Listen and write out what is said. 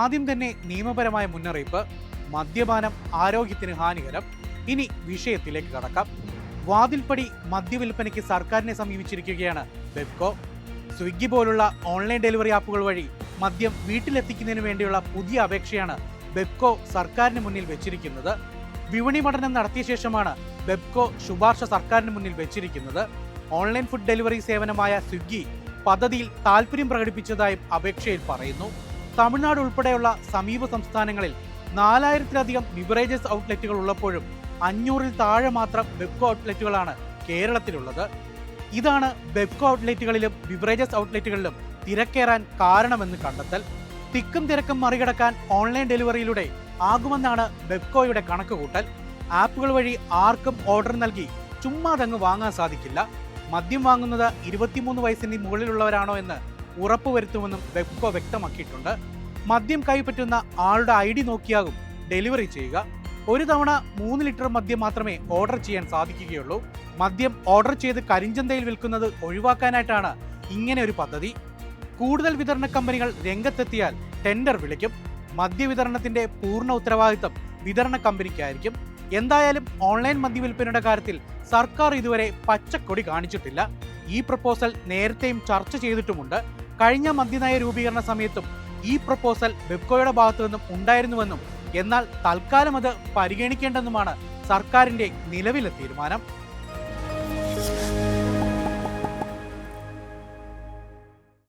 ആദ്യം തന്നെ നിയമപരമായ മുന്നറിയിപ്പ് മദ്യപാനം ആരോഗ്യത്തിന് ഹാനികരം. ഇനി വിഷയത്തിലേക്ക് കടക്കാം. വാതിൽപ്പടി മദ്യവിൽപ്പനയ്ക്ക് സർക്കാരിനെ സമീപിച്ചിരിക്കുകയാണ് ബെബ്കോ സ്വിഗ്ഗി പോലുള്ള ഓൺലൈൻ ഡെലിവറി ആപ്പുകൾ വഴി മദ്യം വീട്ടിലെത്തിക്കുന്നതിന് വേണ്ടിയുള്ള പുതിയ അപേക്ഷയാണ് ബെബ്കോ സർക്കാരിന് മുന്നിൽ വെച്ചിരിക്കുന്നത്. വിപണി പഠനം നടത്തിയ ശേഷമാണ് ബെബ്കോ ശുപാർശ സർക്കാരിന് മുന്നിൽ വെച്ചിരിക്കുന്നത്. ഓൺലൈൻ ഫുഡ് ഡെലിവറി സേവനമായ സ്വിഗ്ഗി പദ്ധതിയിൽ താല്പര്യം പ്രകടിപ്പിച്ചതായും അപേക്ഷയിൽ പറയുന്നു. തമിഴ്നാട് ഉൾപ്പെടെയുള്ള സമീപ സംസ്ഥാനങ്ങളിൽ നാലായിരത്തിലധികം ബിവറേജസ് ഔട്ട്ലെറ്റുകൾ ഉള്ളപ്പോഴും അഞ്ഞൂറിൽ താഴെ മാത്രം ബെബ്കോ ഔട്ട്ലെറ്റുകളാണ് കേരളത്തിലുള്ളത്. ഇതാണ് ബെബ്കോ ഔട്ട്ലെറ്റുകളിലും ബിവറേജസ് ഔട്ട്ലെറ്റുകളിലും തിരക്കേറാൻ കാരണമെന്ന് കണ്ടെത്തൽ. തിക്കും തിരക്കും മറികടക്കാൻ ഓൺലൈൻ ഡെലിവറിയിലൂടെ ആകുമെന്നാണ് ബെബ്കോയുടെ കണക്കുകൂട്ടൽ ആപ്പുകൾ വഴി ആർക്കും ഓർഡർ നൽകി ചുമ്മാതങ്ങ് വാങ്ങാൻ സാധിക്കില്ല. മദ്യം വാങ്ങുന്നത് ഇരുപത്തിമൂന്ന് വയസ്സിന് മുകളിലുള്ളവരാണോ എന്ന് ഉറപ്പുവരുത്തുമെന്നും വെബ്കോ വ്യക്തമാക്കിയിട്ടുണ്ട്. മദ്യം കൈപ്പറ്റുന്ന ആളുടെ ഐ ഡി നോക്കിയാകും ഡെലിവറി ചെയ്യുക. ഒരു തവണ മൂന്ന് ലിറ്റർ മദ്യം മാത്രമേ ഓർഡർ ചെയ്യാൻ സാധിക്കുകയുള്ളൂ. മദ്യം ഓർഡർ ചെയ്ത് കരിഞ്ചന്തയിൽ വിൽക്കുന്നത് ഒഴിവാക്കാനായിട്ടാണ് ഇങ്ങനെ ഒരു പദ്ധതി. കൂടുതൽ വിതരണ കമ്പനികൾ രംഗത്തെത്തിയാൽ ടെൻഡർ വിളിക്കും. മദ്യവിതരണത്തിന്റെ പൂർണ ഉത്തരവാദിത്തം വിതരണ കമ്പനിക്കായിരിക്കും. എന്തായാലും ഓൺലൈൻ മദ്യവിൽപ്പനയുടെ കാര്യത്തിൽ സർക്കാർ ഇതുവരെ പച്ചക്കൊടി കാണിച്ചിട്ടില്ല. ഈ പ്രപ്പോസൽ നേരത്തെയും ചർച്ച ചെയ്തിട്ടുമുണ്ട്. കഴിഞ്ഞ മദ്യനയ രൂപീകരണ സമയത്തും ഈ പ്രപ്പോസൽ ബെബ്കോയുടെ ഭാഗത്തു നിന്നും ഉണ്ടായിരുന്നുവെന്നും എന്നാൽ തൽക്കാലം അത് പരിഗണിക്കേണ്ടെന്നുമാണ് സർക്കാരിന്റെ നിലവിലെ തീരുമാനം.